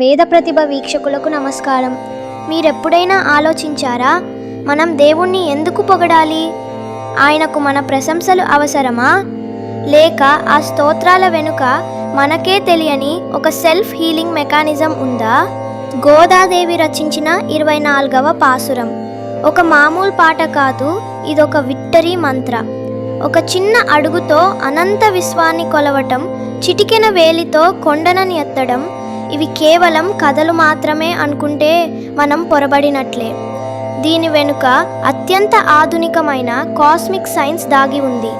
వేద ప్రతిభ వీక్షకులకు నమస్కారం. మీరెప్పుడైనా ఆలోచించారా మనం దేవుణ్ణి ఎందుకు పొగడాలి? ఆయనకు మన ప్రశంసలు అవసరమా? లేక ఆ స్తోత్రాల వెనుక మనకే తెలియని ఒక సెల్ఫ్ హీలింగ్ మెకానిజం ఉందా? గోదాదేవి రచించిన ఇరవై నాలుగవ పాసురం. ఒక మామూలు పాట కాదు ఇదొక విక్టరీ మంత్ర. ఒక చిన్న అడుగుతో అనంత విశ్వాన్ని కొలవటం చిటికెన వేలితో కొండనని ఎత్తడం ఇవి కేవలం కథలు మాత్రమే అనుకుంటే మనం పొరబడినట్లే. దీని వెనుక అత్యంత ఆధునికమైన కాస్మిక్ సైన్స్ దాగి ఉంది.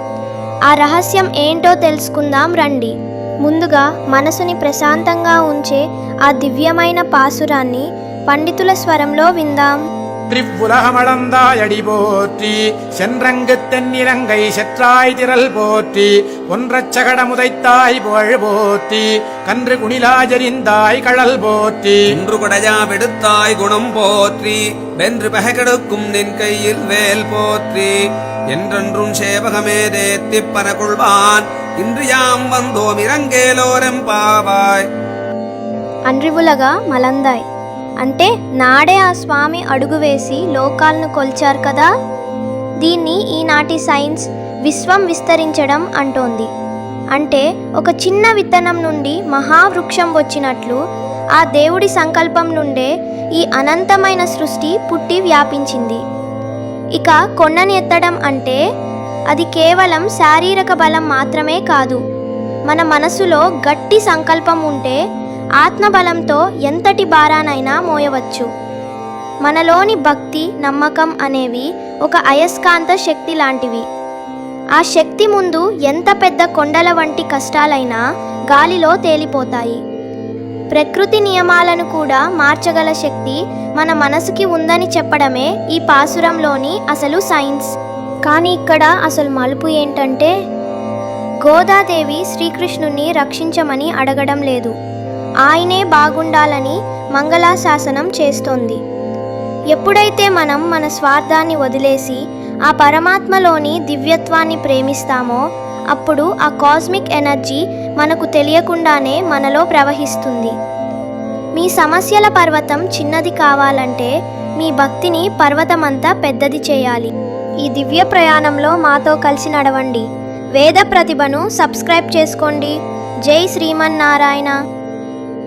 ఆ రహస్యం ఏంటో తెలుసుకుందాం రండి. ముందుగా మనసుని ప్రశాంతంగా ఉంచే ఆ దివ్యమైన పాసురాన్ని పండితుల స్వరంలో విందాం. திரிப்புலகமளந்தாயடி போற்றி சென்றங்கு தென்னிலங்கை செற்றாய் திரள் போற்றி ஒன்றச் சகடமுதைத்தாய் புகழ் போற்றி கன்று குணிலாஜரிந்தாய் கடல் போற்றி. இன்று குடையா விடுத்தாய் குணம் போற்றி வென்று பெகெடுக்கும் நின் கையில் வேல் போற்றி. என்றென்றும் சேவகமே தேத்திப் பரகொள்வான் இன்று யாம் வந்தோம் இறங்கேலோரம் பாவாய். அன்றிவுலகா மலந்தாய். అంటే నాడే ఆ స్వామి అడుగు వేసి లోకాలను కొల్చారు కదా? దీన్ని ఈనాటి సైన్స్ విశ్వం విస్తరించడం అంటోంది. అంటే ఒక చిన్న విత్తనం నుండి మహావృక్షం వచ్చినట్లు ఆ దేవుడి సంకల్పం నుండే ఈ అనంతమైన సృష్టి పుట్టి వ్యాపించింది. ఇక కొండని ఎత్తడం అంటే అది కేవలం శారీరక బలం మాత్రమే కాదు. మన మనసులో గట్టి సంకల్పం ఉంటే ఆత్మబలంతో ఎంతటి భారానైనా మోయవచ్చు. మనలోని భక్తి నమ్మకం అనేవి ఒక అయస్కాంత శక్తి లాంటివి. ఆ శక్తి ముందు ఎంత పెద్ద కొండల వంటి కష్టాలైనా గాలిలో తేలిపోతాయి. ప్రకృతి నియమాలను కూడా మార్చగల శక్తి మన మనసుకి ఉందని చెప్పడమే ఈ పాసురంలోని అసలు సైన్స్. కానీ ఇక్కడ అసలు మలుపు ఏంటంటే గోదాదేవి శ్రీకృష్ణుని రక్షించమని అడగడం లేదు. ఆయనే బాగుండాలని మంగళాశాసనం చేస్తోంది. ఎప్పుడైతే మనం మన స్వార్థాన్ని వదిలేసి ఆ పరమాత్మలోని దివ్యత్వాన్ని ప్రేమిస్తామో అప్పుడు ఆ కాస్మిక్ ఎనర్జీ మనకు తెలియకుండానే మనలో ప్రవహిస్తుంది. మీ సమస్యల పర్వతం చిన్నది కావాలంటే మీ భక్తిని పర్వతమంతా పెద్దది చేయాలి. ఈ దివ్య ప్రయాణంలో మాతో కలిసి నడవండి. వేద ప్రతిభను సబ్స్క్రైబ్ చేసుకోండి. జై శ్రీమన్నారాయణ.